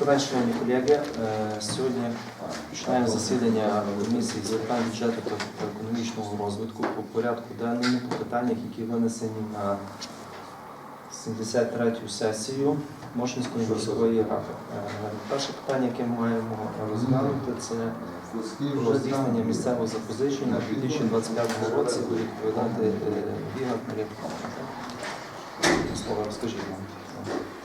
Добрий шановні колеги. Е, Сьогодні починаємо засідання комісії з питань бюджету та економічного розвитку по порядку денному по питаннях, які винесені на 73-ю сесію Мошинської міської ради. Е, Перше питання, яке ми маємо розглянути, це про здійснення місцевого запозичення у 2025 році. Буде відповідати е, Ігор Мар'янко. Слово розкажіть нам.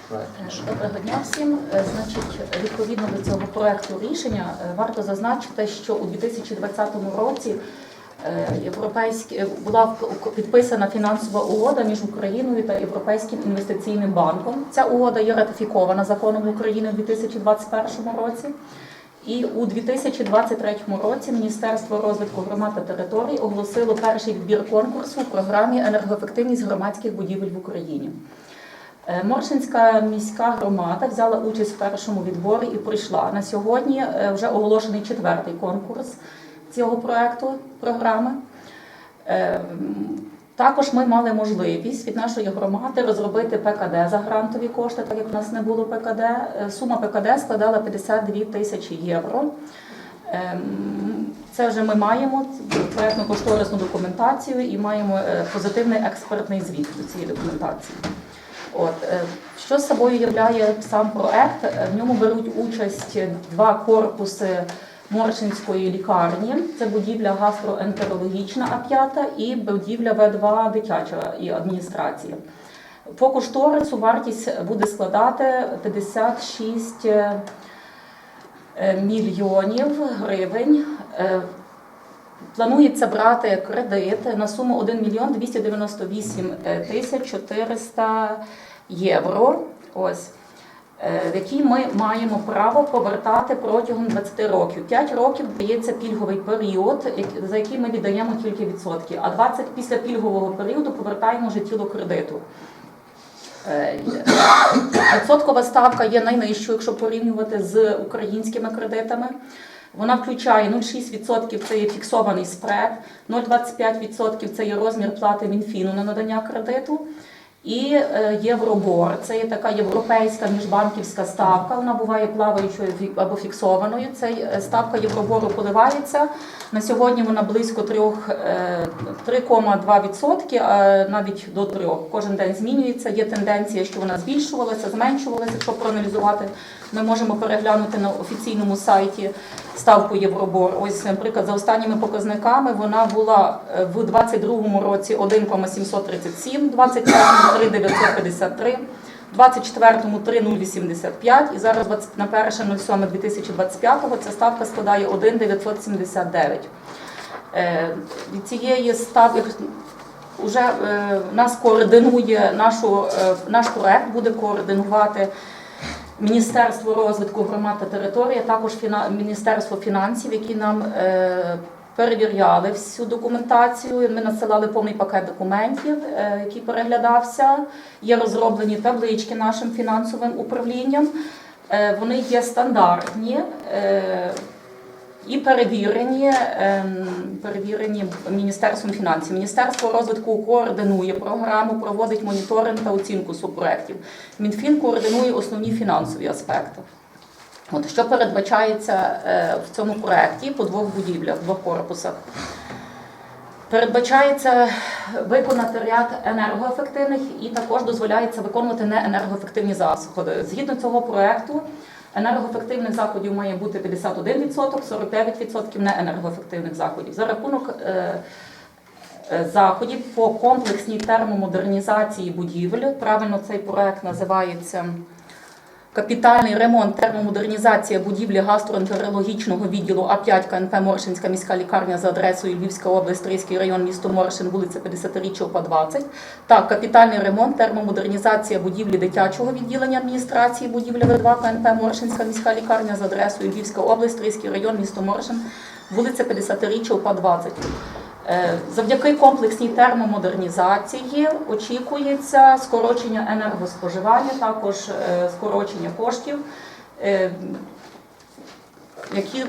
Давайте. Доброго дня всім. Е, Значить, відповідно до цього проекту рішення е, варто зазначити, що у 2020 році е, європейські е, була підписана фінансова угода між Україною та Європейським інвестиційним банком. Ця угода є ратифікована законом України у 2021 році. І у 2023 році Міністерство розвитку громад та територій оголосило перший відбір конкурсу у програмі енергоефективність громадських будівель в Україні. Е, Моршинська міська громада взяла участь в першому відборі і прийшла. На сьогодні е, вже оголошений четвертий конкурс цього проекту програми. Е, Також ми мали можливість від нашої громади розробити ПКД за грантові кошти, так як в нас не було ПКД. Сума ПКД складала 52 тисячі євро. Ем, Це вже ми маємо проєктну кошторисну документацію і маємо позитивний експертний звіт до цієї документації. От е, що з собою являє сам проект? Е, В ньому беруть участь два корпуси Моршинської лікарні. Це будівля гастроентерологічна А5 і будівля В2 дитяча і адміністрація. По кошторису вартість буде складати 56 е, мільйонів гривень. Планується брати кредит на суму 1 мільйон 298 тисяч 400 євро. Ось. е, Які ми маємо право повертати протягом 20 років. 5 років дається пільговий період, за який ми віддаємо тільки відсотки, а 20 після пільгового періоду повертаємо вже тіло кредиту. Е, Відсоткова ставка є найнижчою, якщо порівнювати з українськими кредитами. Вона включає 0,6% це є фіксований спред, 0,25% це є розмір плати Мінфіну на надання кредиту. І е, євробор це є така європейська міжбанківська ставка. Вона буває плаваючою або фіксованою. Ця е, ставка євробору коливається. На сьогодні вона близько 3, е, 3,2%, а навіть до 3. Кожен день змінюється. Є тенденція, що вона збільшувалася, зменшувалася. Якщо проаналізувати, ми можемо переглянути на офіційному сайті ставку Євробор. Ось, наприклад, за останніми показниками вона була е, в 22-му році 1,737, 23-му 3,953, 24-му 3,085 і зараз 20 на 1.07.2025 ця ставка складає 1,979. Е, Від цієї ставки вже е, нас координує нашу, наш проект буде координувати Міністерство розвитку громад та території, а також Міністерство фінансів, які нам е, перевіряли всю документацію. Ми надсилали повний пакет документів, е, який переглядався. Є розроблені таблички нашим фінансовим управлінням. Е, вони є стандартні. І перевірені, ем, перевірені Міністерством фінансів. Міністерство розвитку координує програму, проводить моніторинг та оцінку субпроєктів. Мінфін координує основні фінансові аспекти. От що передбачається е, в цьому проєкті по двох будівлях, двох корпусах. Передбачається виконати ряд енергоефективних і також дозволяється виконувати неенергоефективні заходи. Згідно цього проекту, енергоефективних заходів має бути 51%, 49% неенергоефективних заходів. За рахунок е, е, заходів по комплексній термомодернізації будівель, правильно цей проект називається. Капітальний ремонт, термомодернізація будівлі гастроентерологічного відділу А5 КНП Моршинська міська лікарня за адресою Львівська область, Стрийський район, місто Моршин, вулиця 50-річчя ОПА 20. Так, капітальний ремонт, термомодернізація будівлі дитячого відділення адміністрації будівлі В2 КНП Моршинська міська лікарня за адресою Львівська область, Стрийський район, місто Моршин, вулиця 50-річчя ОПА 20. Е, Завдяки комплексній термомодернізації очікується скорочення енергоспоживання, також е, скорочення коштів. Е, які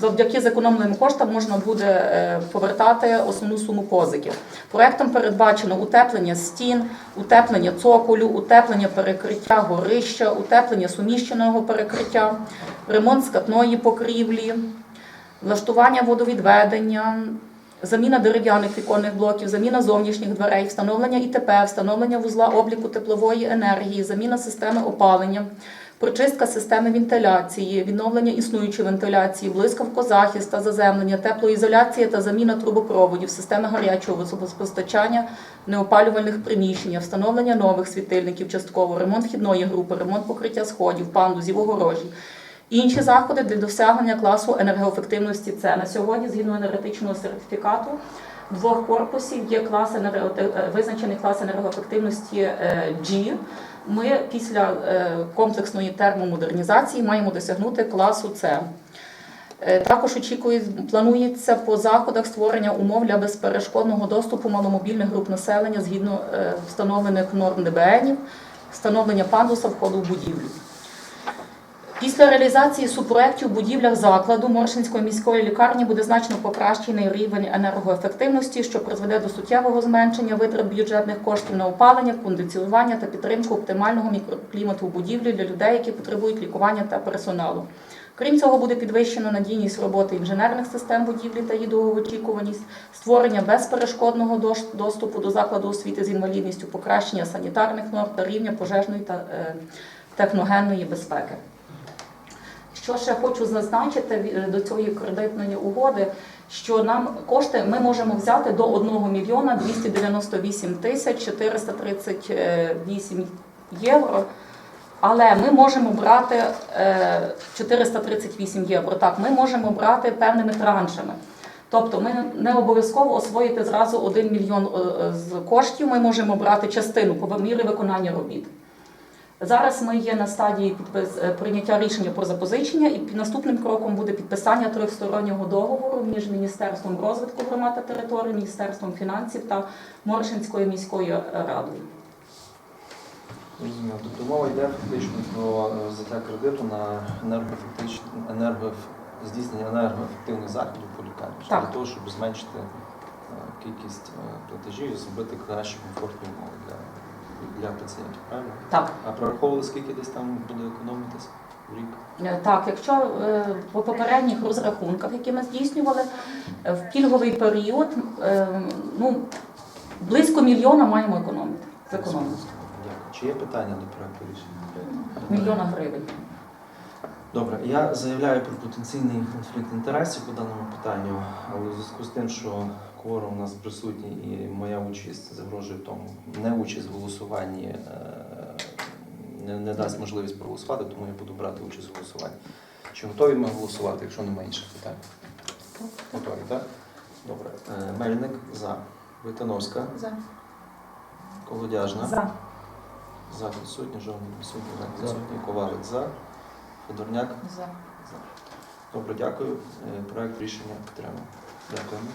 завдяки зекономленим коштам можна буде повертати основну суму позиків. Проектом передбачено утеплення стін, утеплення цоколю, утеплення перекриття горища, утеплення суміщеного перекриття, ремонт скатної покрівлі, влаштування водовідведення, заміна дерев'яних віконних блоків, заміна зовнішніх дверей, встановлення ІТП, встановлення вузла обліку теплової енергії, заміна системи опалення, прочистка системи вентиляції, відновлення існуючої вентиляції, блискавкозахист та заземлення, теплоізоляція та заміна трубопроводів, системи гарячого водопостачання неопалювальних приміщень, встановлення нових світильників частково, ремонт вхідної групи, ремонт покриття сходів, пандусів, огорожі. Інші заходи для досягнення класу енергоефективності С. На сьогодні, згідно енергетичного сертифікату, двох корпусів є клас енерго- е, визначений клас енергоефективності е, G. Ми після е, комплексної термомодернізації маємо досягнути класу С. Також очікує, планується по заходах створення умов для безперешкодного доступу маломобільних груп населення згідно встановлених норм ДБНів, встановлення пандуса входу в будівлю. Після реалізації субпроєктів в будівлях закладу Моршинської міської лікарні буде значно покращений рівень енергоефективності, що призведе до суттєвого зменшення витрат бюджетних коштів на опалення, кондиціювання та підтримку оптимального мікроклімату будівлі для людей, які потребують лікування та персоналу. Крім цього, буде підвищена надійність роботи інженерних систем будівлі та її довгоочікуваність, створення безперешкодного доступу до закладу освіти з інвалідністю, покращення санітарних норм та рівня пожежної та е, техногенної безпеки. Що ще хочу зазначити до цієї кредитної угоди, що нам кошти ми можемо взяти до 1 мільйона 298 тисяч 438 євро. Але ми можемо брати е, 438 євро. Так, ми можемо брати певними траншами. Тобто ми не обов'язково освоїти зразу 1 мільйон е, з коштів. Ми можемо брати частину по мірі виконання робіт. Зараз ми є на стадії підпис е, прийняття рішення про запозичення, і наступним кроком буде підписання трьохстороннього договору між Міністерством розвитку громад та територій, Міністерством фінансів та Моршинською міською радою. Розумію. Тобто мова йде фактично про е, взяття кредиту на енергоефектич... енерго... здійснення енергоефективних заходів по лікарні для того, щоб зменшити е, кількість е, платежів і зробити кращі комфортні умови для, для пацієнтів. Правильно? Так, А прораховували, скільки десь там буде економитись в рік? е, так, якщо е, по попередніх розрахунках, які ми здійснювали, е, в пільговий період е, ну, близько мільйона маємо економити. Зекономити. Дякую. Чи є питання до проекту рішення? Мільйона гривень. Добре, я заявляю про потенційний конфлікт інтересів по даному питанню, але у зв'язку з тим, що кворум у нас присутній і моя участь загрожує тому, не участь в голосуванні е, не, не дасть можливість проголосувати, тому я буду брати участь в голосуванні. Чи готові ми голосувати, якщо немає інших питань? Готові, так? Добре. Е, Мельник за. Витановська, За. Колодяжна. За. За відсутні, жодний відсутні, за відсутні, Ковалець за. Федорняк За. за. Добре, дякую. Е, Проект рішення підтримано. Дякуємо.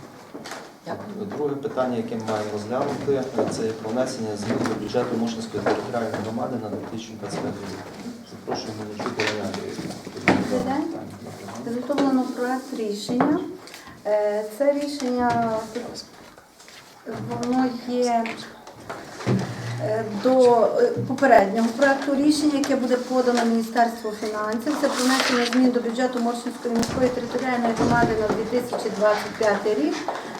Дякую. Друге питання, яке ми маємо розглянути, е, це про внесення змін до бюджету Мошинської територіальної громади на 2025 рік. Запрошую Олега Андрійовича. Підготовлено проект рішення. Е, Це рішення воно є е, до е, попереднього проекту рішення, яке буде подано Міністерству фінансів. Це про внесення змін до бюджету Моршинської міської територіальної громади на 2025 рік.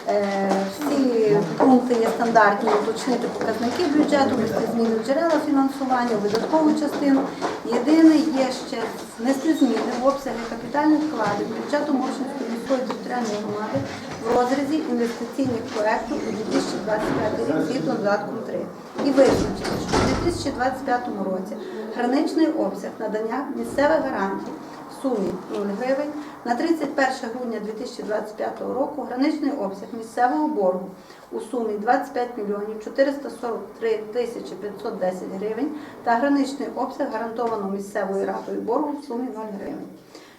Е, Всі пункти є стандартні, уточнити показники бюджету, внести зміни джерела фінансування, видаткову частину. Єдине є ще внести зміни в обсяги капітальних вкладень бюджету Моршинської міської територіальної громади в розрізі інвестиційних проєктів у 2025 рік згідно з додатком 3. І визначити, що у 2025 році граничний обсяг надання місцевих гарантій в сумі 0 гривень. На 31 грудня 2025 року граничний обсяг місцевого боргу у сумі 25 мільйонів 443 тисячі 510 гривень та граничний обсяг гарантованого місцевою радою боргу в сумі 0 гривень.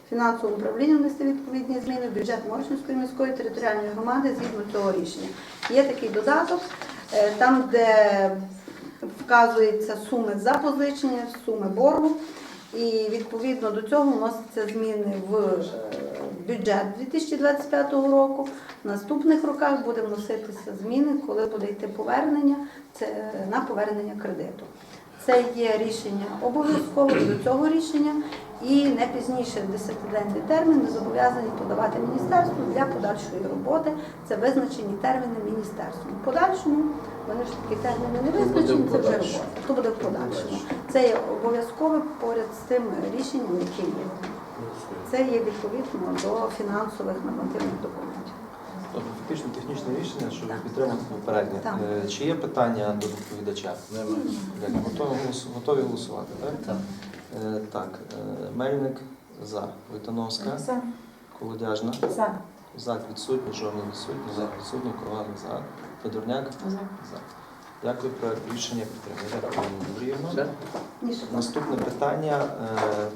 Фінансовим управлінням внести відповідні зміни в бюджет Моршинської міської територіальної громади згідно цього рішення. Є такий додаток, е, там, де вказуються суми запозичення, суми боргу. І відповідно до цього вносяться зміни в е, бюджет 2025 року. В наступних роках буде вноситися зміни, коли буде йти повернення це е, на повернення кредиту. Це є рішення обов'язково до цього рішення і не пізніше 10-денний термін ми зобов'язані подавати міністерству для подальшої роботи. Це визначені терміни міністерством. В подальшому вони ж такі терміни не визначені, це вже робота. То буде в подальшому. Це є обов'язково поряд з тим рішенням, яке є. Це є відповідно до фінансових нормативних документів. Тобто фактично технічне рішення, щоб підтримати попереднє. Так. Е, Чи є питання до доповідача? Немає. Готові, голосу- готові голосувати, так? Так. Е, Так, е, Мельник за. Витановська, За. Колодяжна. За. Зак відсутній, жовний відсутній, за відсутній, ковалик за. Федорняк За. за. Дякую, проект рішення підтримує. Дякую, ще Наступне питання. е,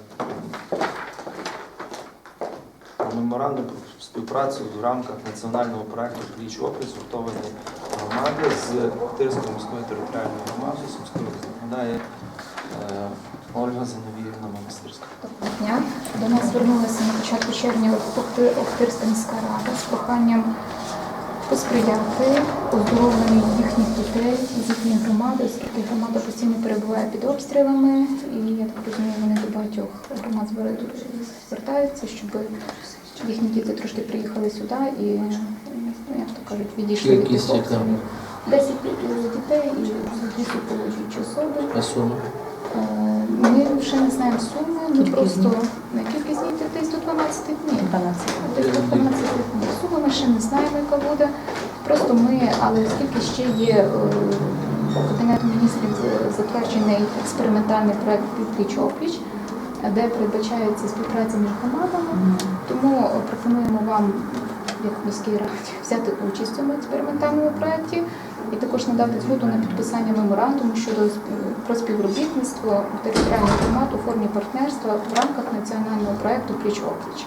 Меморандум про співпрацю в рамках національного проекту Пліч опліч згуртованої громади з Тирською міською територіальною громадою Сумської області. Ольга Зиновіївна Монастирська. Доброго дня. До нас звернулася на початку червня Охти- Охтирська міська рада з проханням посприяти оздоровленню їхніх дітей з їхньої громади, оскільки громада постійно перебуває під обстрілами, і я так розумію, вони до багатьох громад звер- звертаються, щоб їхні діти трошки приїхали сюди і, як то кажуть, відійшли від обстрілів. Десять дітей і дві супроводжуючі особи. А сума? Е, Ми ще не знаємо суми, ми просто на кількість днів десь до 12 днів. 12. Десь до 12 днів. Суми ми ще не знаємо, яка буде. Просто ми, але оскільки ще є е, Кабінетом міністрів е, затверджений експериментальний проект пліч опліч, де передбачається співпраця між громадами, тому е, пропонуємо вам, як міській раді, взяти участь в цьому експериментальному проєкті і також надати згоду на підписання меморандуму щодо про співробітництво територіальних громад у формі партнерства в рамках національного проєкту Пліч опліч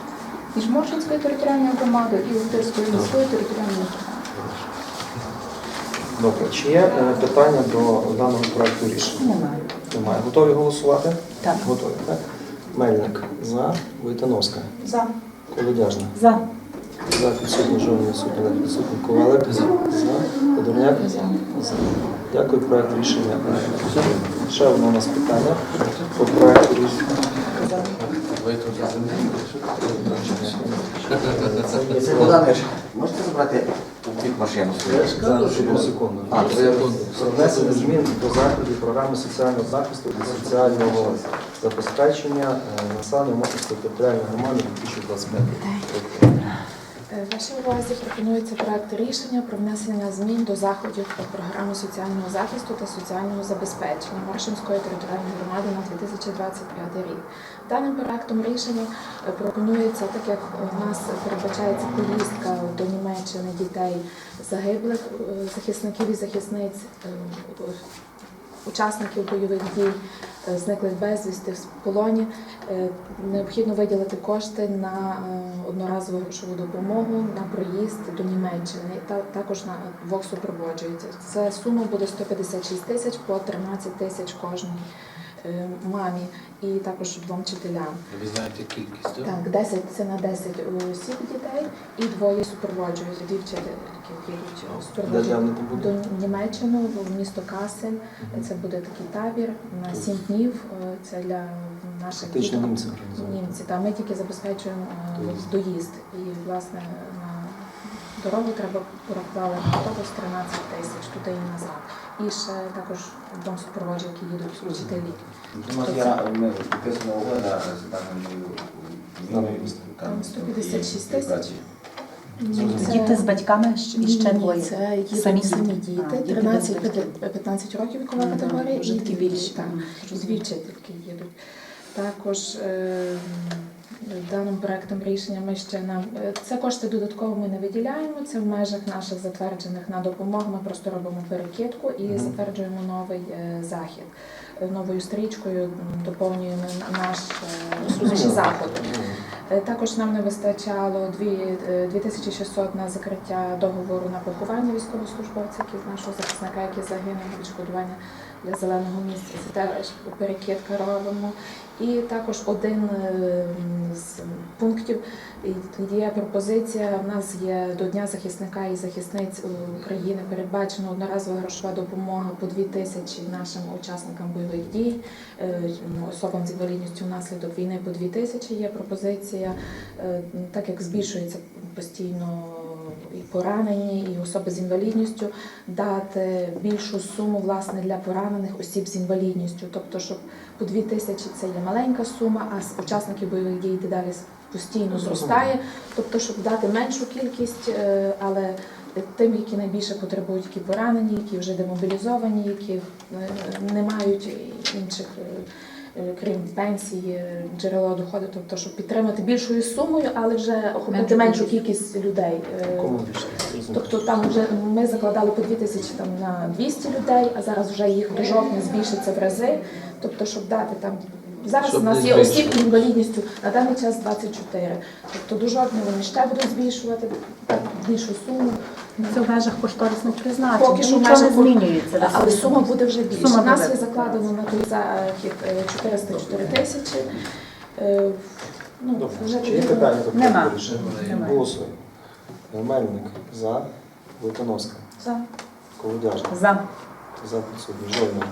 між Моршинською територіальною громадою і Охтирською міською територіальною громадою. Добре, чи є е, питання до даного проекту рішення? Немає. Немає. Готові голосувати? Так. Готові, так? Мельник за. Войтановська. За. Колодяжна. За. За відсутній жовний відсутній Олег відсутній Ковалик. За. Подорняк. За. Дякую, проект рішення. Ще одне у нас питання по проекту рішення. Можете забрати у бік машину одну секунду. А, Про внесення змін до заходів програми соціального захисту і соціального забезпечення е, населення Мосівської територіальної громади 2025 рік. Е, Вашій увазі пропонується проект рішення про внесення змін до заходів програми соціального захисту та соціального забезпечення Маршинської територіальної громади на 2025 рік. Даним проектом рішення е, пропонується, так як у нас передбачається поїздка до Німеччини дітей загиблих е, захисників і захисниць. Учасників бойових дій е, зниклих безвісти в полоні Е, необхідно виділити кошти на е, одноразову грошову допомогу на проїзд до Німеччини. Та також на двох супроводжується. Це сума буде 156 тисяч по 13 тисяч кожній е, мамі і також двом вчителям. Ви знаєте кількість, так? Так, 10 це на 10 осіб дітей і двоє супроводжують. Їдуть Де е, супроводжують до будуть? Німеччину в місто Касель. Це буде такий табір на 7 днів. Е, Це для наших Фактично діток. німці організовують. Німці. Та ми тільки забезпечуємо е, Доїзд. доїзд. І власне на дорогу треба порахували автобус 13 тисяч туди і назад. І ще також двом супроводжу, які їдуть вчителі. У нас є ми підписана угода з даною. Там 156 тисяч. Діти з батьками і ще двоє. Це їдуть Самі самі, діти. діти, 13-15 років вікова категорія, вже і такі дві, вчительки їдуть. Також е, даним проектом рішення ми ще нам е, це кошти додатково ми не виділяємо. Це в межах наших затверджених на допомогу. Ми просто робимо перекидку і затверджуємо новий е, захід. Е, Новою стрічкою доповнюємо наш е, наші заходи. Е, Також нам не вистачало е, 2600 на закриття договору на поховання військовослужбовця, які- нашого захисника, який загинув відшкодування для зеленого місця. Це теж перекидка робимо. І також один е, з пунктів є пропозиція. У нас є до Дня захисника і захисниць України передбачена одноразова грошова допомога по 2 тисячі нашим учасникам бойових дій, е, особам з інвалідністю внаслідок війни по 2 тисячі. Є пропозиція, е, так як збільшується постійно і поранені, і особи з інвалідністю, дати більшу суму власне для поранених осіб з інвалідністю. Тобто, щоб по 2 тисячі це є маленька сума, а з учасників бойових дій дедалі постійно зростає. Тобто, щоб дати меншу кількість, е, але тим, які найбільше потребують, які поранені, які вже демобілізовані, які е, не мають інших. Е, Крім пенсії, е, джерело доходу, тобто, щоб підтримати більшою сумою, але вже охопити меншу кількість людей. Е, Кому? Тобто там вже ми закладали по 2 тисячі там на 200 людей, а зараз вже їх до жовтня збільшиться в рази. Тобто, щоб дати там зараз Щоб у нас є осіб з інвалідністю на даний час 24. Тобто до жовтня вони ще будуть збільшувати більшу суму. Це в межах кошторисних призначень. Поки що в нічого не межах- змінюється. Але сума буде вже більше. Сума У нас буде. є закладено на той захід е, 404 тисячі. Е, Ну, Добре. вже Чи є потрібно- питання до Нема. проекту рішення? Немає. Голосуємо. Мельник за. Литоновська. За. Колодяжна. За. За підсудний. Жодна.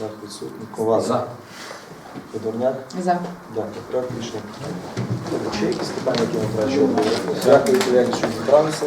За підсудний. Коваль. За. Федорняк. За. Дякую. Проект рішення. Добре, Чи є якісь питання, які вам треба? Дякую, колеги, що зібралися.